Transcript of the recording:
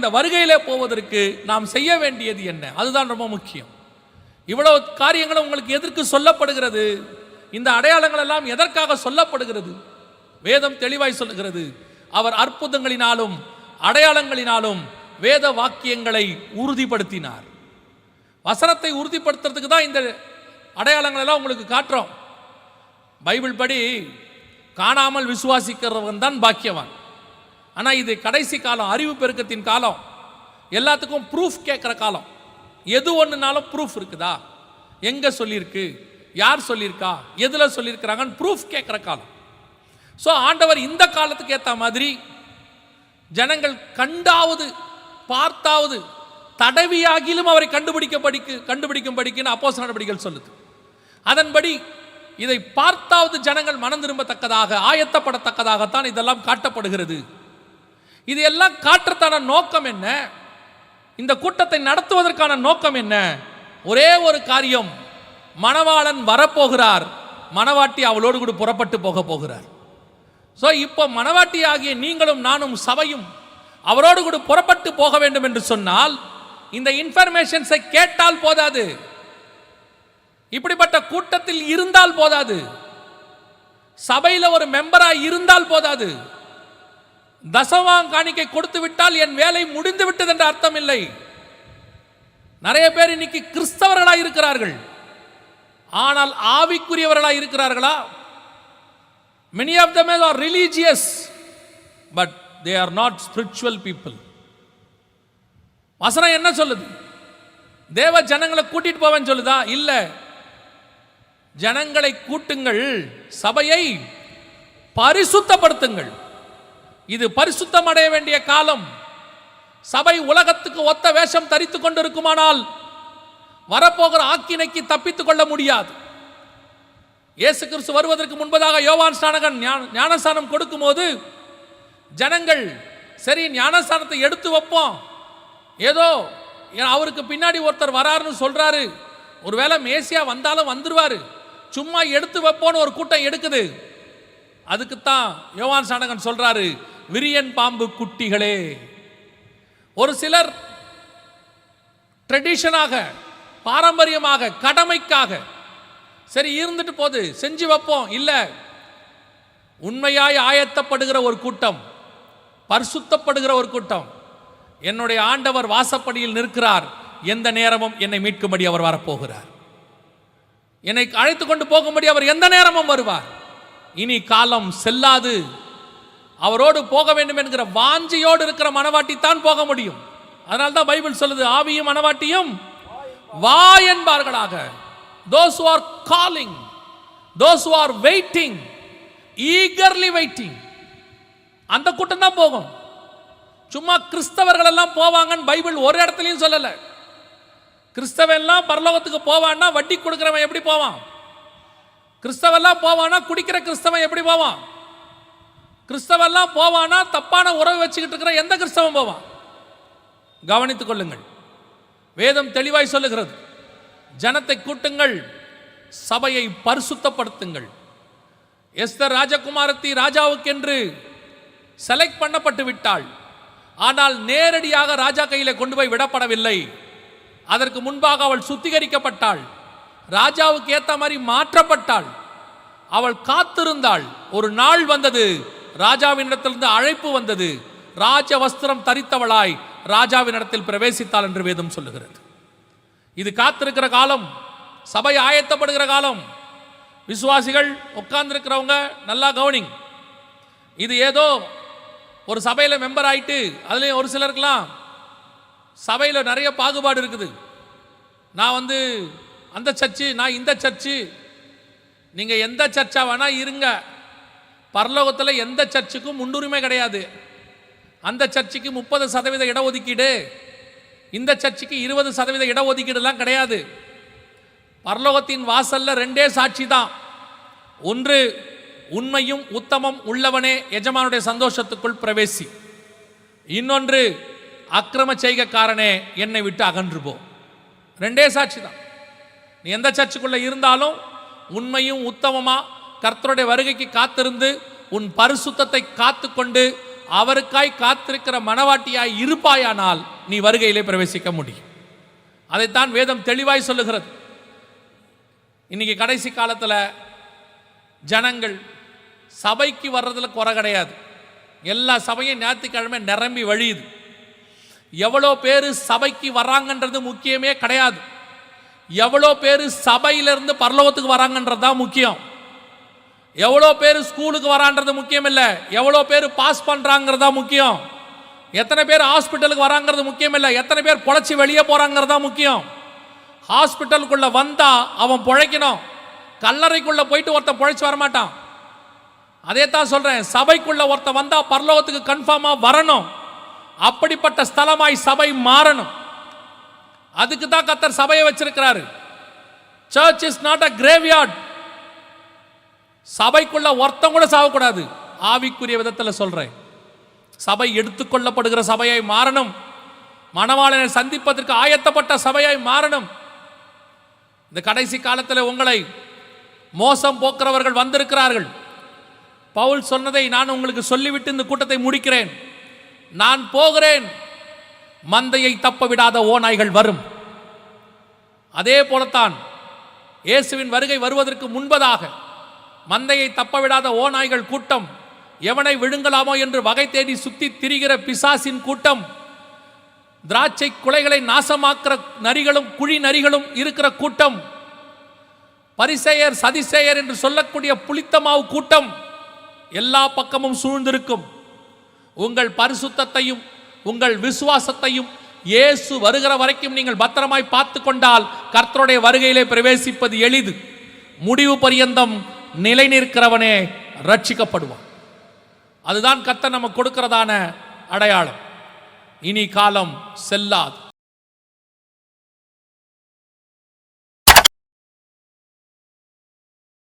இந்த வருகையிலே போவதற்கு நாம் செய்ய வேண்டியது என்ன? அதுதான் ரொம்ப முக்கியம். இவ்வளவு காரியங்களும் உங்களுக்கு எதற்கு சொல்லப்படுகிறது? இந்த அடையாளங்கள் எல்லாம் எதற்காக சொல்லப்படுகிறது? வேதம் தெளிவாய் சொல்லுகிறது அவர் அற்புதங்களினாலும் அடையாளங்களினாலும் வேத வாக்கியங்களை உறுதிப்படுத்தினார். வசனத்தை உறுதிப்படுத்துறதுக்கு தான் இந்த அடையாளங்கள் எல்லாம் உங்களுக்கு காட்டுறோம். பைபிள் படி காணாமல் விசுவாசிக்கிறவன் தான் பாக்கியவான். ஆனால் இது கடைசி காலம் அறிவு பெருக்கத்தின் காலம். எல்லாத்துக்கும் ப்ரூஃப் கேட்குற காலம். எது ஒன்றுனாலும் ப்ரூஃப் இருக்குதா? எங்கே சொல்லியிருக்கு? யார் சொல்லியிருக்கா? எதில் சொல்லியிருக்கிறாங்கன்னு ப்ரூஃப் கேட்குற காலம். ஸோ ஆண்டவர் இந்த காலத்துக்கு ஏற்ற மாதிரி ஜனங்கள் கண்டாவது பார்த்தாவது தடவியாகிலும் அவரை கண்டுபிடிக்க படிக்கு கண்டுபிடிக்கும் படிக்குன்னு அப்போஸ் நடவடிக்கைகள் சொல்லுது. அதன்படி இதை பார்த்தாவது ஜனங்கள் மனம் திரும்பத்தக்கதாக ஆயத்தப்படத்தக்கதாகத்தான் இதெல்லாம் காட்டப்படுகிறது. இது எல்லாம் காட்டுறதான நோக்கம் என்ன? இந்த கூட்டத்தை நடத்துவதற்கான நோக்கம் என்ன? ஒரே ஒரு காரியம். மணவாளன் வரப்போகிறார். மணவாட்டி அவளோடு கூட புறப்பட்டு போக போகிறார். ஸோ இப்போ மணவாட்டி ஆகிய நீங்களும் நானும் சபையும் அவரோடு கூட புறப்பட்டு போக வேண்டும் என்று சொன்னால் இந்த இன்ஃபர்மேஷன்ஸை கேட்டால் போதாது. இப்படிப்பட்ட கூட்டத்தில் இருந்தால் போதாது. சபையில் ஒரு மெம்பராக இருந்தால் போதாது. தசவாங் காணிக்கை கொடுத்து விட்டால் என் வேலை முடிந்து விட்டது என்ற அர்த்தம் இல்லை நிறைய பேர் இன்னைக்கு கிறிஸ்தவர்களாக இருக்கிறார்கள். ஆனால் ஆவிக்குரியவர்களாக இருக்கிறார்களா? Many of them are religious but they are not spiritual people வசனம் என்ன சொல்லுது? தேவ ஜனங்களை கூட்டிட்டு போவேன்னு சொல்லுதா? இல்லை. ஜனங்களை கூட்டுங்கள் சபையை பரிசுத்தப்படுத்துங்கள். இது பரிசுத்தம் அடைய வேண்டிய காலம். சபை உலகத்துக்கு ஒத்த வேஷம் தரித்து கொண்டிருக்குமானால் வரப்போகிற ஆக்கினைக்கு தப்பித்துக் கொள்ள முடியாது. இயேசு கிறிஸ்து வருவதற்கு முன்பதாக யோவான் ஸ்நானகன் ஞானஸ்தானம் கொடுக்கும்போது ஜனங்கள் சரி ஞானஸ்தானத்தை எடுத்து வைப்போம். ஏதோ அவருக்கு பின்னாடி ஒருத்தர் வராருன்னு சொல்றாரு. ஒருவேளை மேசியா வந்தாலும் வந்துருவாரு. சும்மா எடுத்து வைப்போன்னு ஒரு கூட்டம் எடுக்குது. அதுக்குத்தான் யோவான் சாணகன் சொல்றாரு விரியன் பாம்பு குட்டிகளே. ஒரு சிலர் ட்ரெடிஷனாக பாரம்பரியமாக கடமைக்காக சரி இருந்துட்டு போகுது செஞ்சு வைப்போம். இல்லை உண்மையாய் ஆயத்தப்படுகிற ஒரு கூட்டம் பரிசுத்தப்படுகிற ஒரு கூட்டம் என்னுடைய ஆண்டவர் வாசப்படியில் நிற்கிறார். எந்த நேரமும் என்னை மீட்கும்படி அவர் வரப்போகிறார். என்னை அழைத்து கொண்டு போகும்படி அவர் எந்த நேரமும் வருவார். இனி காலம் செல்லாது. அவரோடு போக வேண்டும் என்கிற வாஞ்சையோடு இருக்கிற மனவாட்டி தான் போக முடியும். அதனால தான் பைபிள் சொல்லுது ஆவியும் மனவாட்டியும் வா என்பார்களாக. Those are calling those are waiting eagerly waiting அந்த கூட்டம் தான் போகும். சும்மா கிறிஸ்தவர்கள் எல்லாம் போவாங்கன்னு பைபிள் ஒரு இடத்துலையும் சொல்லலை. கிறிஸ்தவெல்லாம் பரலோகத்துக்கு போவான்னா வட்டி கொடுக்குறவன் எப்படி போவான்? கிறிஸ்தவெல்லாம் போவானா குடிக்கிற கிறிஸ்தவன் எப்படி போவான்? கிறிஸ்தவெல்லாம் போவானா? தப்பான உறவு வச்சுக்கிட்டு இருக்கிற எந்த கிறிஸ்தவம் போவான் கவனித்துக் கொள்ளுங்கள். வேதம் தெளிவாய் சொல்லுகிறது. ஜனத்தை கூட்டுங்கள் சபையை பரிசுத்தப்படுத்துங்கள். எஸ்தர் ராஜகுமாரத்தி ராஜாவுக்கென்று செலக்ட் பண்ணப்பட்டு விட்டாள். ஆனால் நேரடியாக ராஜா கையில் கொண்டு போய் விடப்படவில்லை. அதற்கு முன்பாக அவள் சுத்திகரிக்கப்பட்டாள். ராஜாவுக்கு ஏற்ற மாதிரி மாற்றப்பட்டாள். அவள் காத்திருந்தாள். ஒரு நாள் வந்தது. ராஜாவினிடத்திலிருந்து அழைப்பு வந்தது. ராஜ வஸ்திரம் தரித்தவளாய் ராஜாவினிடத்தில் பிரவேசித்தாள் என்று வேதம் சொல்லுகிறது. இது காத்திருக்கிற காலம் சபை ஆயத்தப்படுகிற காலம். விசுவாசிகள் உட்கார்ந்துருக்கிறவங்க நல்லா கவனிங். இது ஏதோ ஒரு சபையில் மெம்பர் ஆயிட்டு அதுலேயும் ஒரு சிலருக்கெல்லாம் சபையில் நிறைய பாகுபாடு இருக்குது. நான் வந்து அந்த சர்ச்சு நான் இந்த சர்ச்சு. நீங்கள் எந்த சர்ச்சாக வேணால் இருங்க. பரலோகத்தில் எந்த சர்ச்சுக்கும் முன்னுரிமை கிடையாது. அந்த சர்ச்சுக்கு முப்பது சதவீத இடஒதுக்கீடு. இந்த சர்ச்சுக்கு இருபது சதவீத இடஒதுக்கீடுலாம் கிடையாது. பரலோகத்தின் வாசல்ல ரெண்டே சாட்சி தான். ஒன்று உண்மையும் உத்தமம் உள்ளவனே எஜமானுடைய சந்தோஷத்துக்குள் பிரவேசி. இன்னொன்று அக்கிரம செய்கைக்காரனே என்னை விட்டு அகன்று போ. ரெண்டே சாட்சி தான். நீ எந்த சர்ச்சுக்குள்ள இருந்தாலும் உண்மையும் உத்தமமாக கர்த்தருடைய வருகைக்கு காத்திருந்து உன் பரிசுத்தத்தை காத்துக்கொண்டு அவருக்காய் காத்திருக்கிற மனவாட்டியாய் இருப்பாயானால் நீ வருகையிலே பிரவேசிக்க முடியும். அதைத்தான் வேதம் தெளிவாய் சொல்லுகிறது. இன்னைக்கு கடைசி காலத்தில் ஜனங்கள் சபைக்கு வர்றதுல குறை கிடையாது. எல்லா சபையும் ஞாயிற்றுக்கிழமை நிரம்பி வழியுது. எவ்வளோ பேர் சபைக்கு வராங்கன்றது முக்கியமே கிடையாது. எவ்வளோ பேர் சபையிலிருந்து பரலோகத்துக்கு வராங்கன்றது தான் முக்கியம். எவ்வளோ பேர் ஸ்கூலுக்கு வரான்றது முக்கியம் இல்லை எவ்வளோ பேர் பாஸ் பண்ணுறாங்கிறதா முக்கியம். எத்தனை பேர் ஹாஸ்பிட்டலுக்கு வராங்கிறது முக்கியம் இல்லை எத்தனை பேர் பொழைச்சி வெளியே போகிறாங்கிறதா முக்கியம். ஹாஸ்பிட்டலுக்குள்ளே வந்தால் அவன் பிழைக்கணும். கல்லறைக்குள்ளே போயிட்டு ஒருத்தன் பிழைச்சி வரமாட்டான். அதே தான் சொல்கிறேன் சபைக்குள்ளே ஒருத்தன் வந்தால் பரலோகத்துக்கு கன்ஃபார்மாக வரணும். அப்படிப்பட்ட ஸ்தலமாய் சபை மாறணும். அதுக்கு தான் கத்தர் சபையை வச்சிருக்கிறாரு. Church is not a graveyard சபைக்குள்ள ஒருத்தம் கூட சாகக்கூடாது. ஆவிக்குரிய விதத்தில் சொல்றேன். சபை எடுத்துக்கொள்ளப்படுகிற சபையாய் மாறணும். மணவாளனை சந்திப்பதற்கு ஆயத்தப்பட்ட சபையாய் மாறணும். இந்த கடைசி காலத்தில் உங்களை மோசம் போக்குறவர்கள் வந்திருக்கிறார்கள். பவுல் சொன்னதை நான் உங்களுக்கு சொல்லிவிட்டு இந்த கூட்டத்தை முடிக்கிறேன். நான் போகிறேன். மந்தையை தப்ப விடாத ஓநாய்கள் வரும். அதே போலத்தான் இயேசுவின் வருகை வருவதற்கு முன்பதாக மந்தையை தப்பவிடாத ஓநாய்கள் கூட்டம். எவனை விழுங்கலாமோ என்று வகை தேடி சுத்தி திரிகிற பிசாசின் கூட்டம். திராட்சை குலைகளை நாசமாக்குற நரிகளும் குழி நரிகளும் இருக்கிற கூட்டம். பரிசேயர் சதிசேயர் என்று சொல்லக்கூடிய புளித்தமாவு கூட்டம். எல்லா பக்கமும் சூழ்ந்திருக்கும். உங்கள் பரிசுத்தத்தையும் உங்கள் விசுவாசத்தையும் இயேசு வருகிற வரைக்கும் நீங்கள் பத்திரமாய் பார்த்து கொண்டால் கர்த்தருடைய வருகையிலே பிரவேசிப்பது எளிது. முடிவு பரியந்தம் நிலை நிற்கிறவனே ரட்சிக்கப்படுவான் அதுதான் கத்தை நம்ம கொடுக்கிறதான அடையாளம். இனி காலம் செல்லாது.